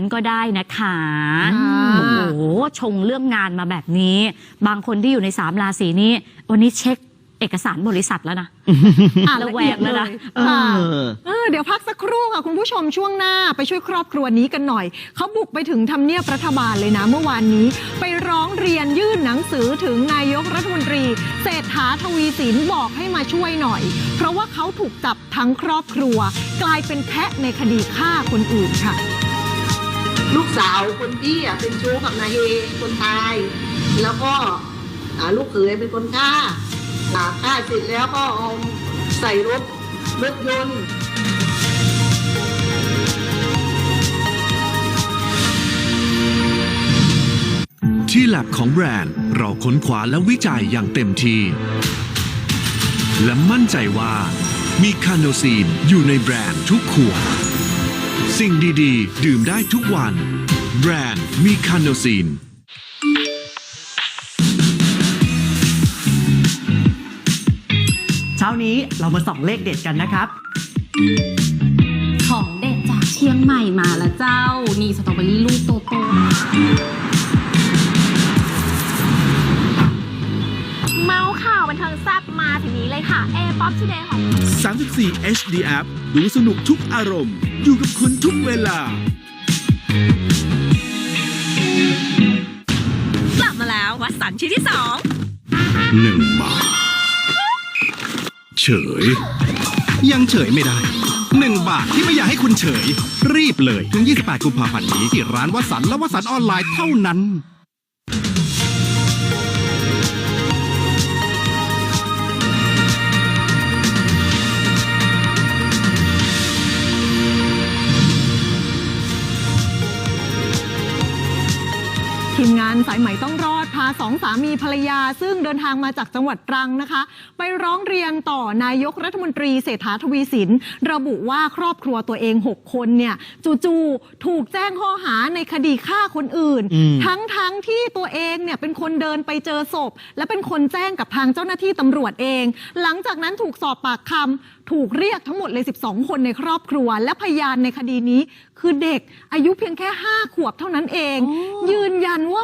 นั้นก็ได้นะคะอ่าโอ้โหชงเรื่องงานมาแบบนี้ บางคนที่อยู่ในสามราศีนี้วันนี้เช็คเอกสารบริษัทแล้วนะ อ่านระละแวเอียงดเลเลยยนะค่ะเออเออเดี๋ยวพักสักครู่ค่ะ คุณผู้ชมช่วงหน้าไปช่วยครอบครัวนี้กันหน่อย เขาบุกไปถึงทำเนียบรัฐบาลเลยนะเมื่อวานนี้ ไปร้องเรียนยื่นหนังสือถึงนายกรัฐมนตรี เศรษฐาทวีสินบอกให้มาช่วยหน่อย เพราะว่าเขาถูกจับทั้งครอบครัว กลายเป็นแพะในคดีฆ่าคนอื่นค่ะ ลูกสาวคนพี่อะเป็นชู้กับนายเฮคนตาย แล้วก็ลูกเขยเป็นคนฆ่าอ่าฆ่าเสร็จแล้วก็เอาใส่รถรถยนต์ที่แลบของแบรนด์เราค้นคว้าและวิจัยอย่างเต็มที่ และมั่นใจว่ามีคาโนซีนอยู่ในแบรนด์ทุกขวด สิ่งดีๆ ดื่มได้ทุกวัน แบรนด์มีคาโนซีน เช้านี้เรามาส่องเลขเด็ดกันนะครับ ของเด็ดจากเชียงใหม่มาแล้วเจ้า นี่สตรอเบอรี่ลูกโตๆ บันเทิงแซ่บมาถึงนี้เลยค่ะ เอป๊อปทูเดย์ของ 34 HD App ดูสนุกทุกอารมณ์ อยู่กับคุณทุกเวลา กลับมาแล้ววัดสันชิ้นที่สองหนึ่งบาท เฉย ยังเฉยไม่ได้ หนึ่งบาทที่ไม่อยากให้คุณเฉย รีบเลย ถึง 28 กุมภาพันธ์นี้ที่ร้านวัสันและวัสันออนไลน์เท่านั้น ทีมงานสายใหม่ต้องรอดาสองสามีภรรยา ซึ่งเดินทางมาจากจังหวัดตรังนะคะ ไปร้องเรียนต่อนายกรัฐมนตรีเศรษฐาทวีสิน ระบุว่าครอบครัวตัวเอง 6 คนเนี่ยจู่ๆถูกแจ้งข้อหาในคดีฆ่าคนอื่นอืมทั้งทั้งๆที่ตัวเองเนี่ยเป็นคนเดินไปเจอศพ และเป็นคนแจ้งกับทางเจ้าหน้าที่ตำรวจเอง หลังจากนั้นถูกสอบปากคำถูกเรียกทั้งหมดเลย 12 คนในครอบครัว และพยานในคดีนี้ คือเด็กอายุเพียงแค่ 5 ขวบเท่านั้นเอง ยืนยันว่า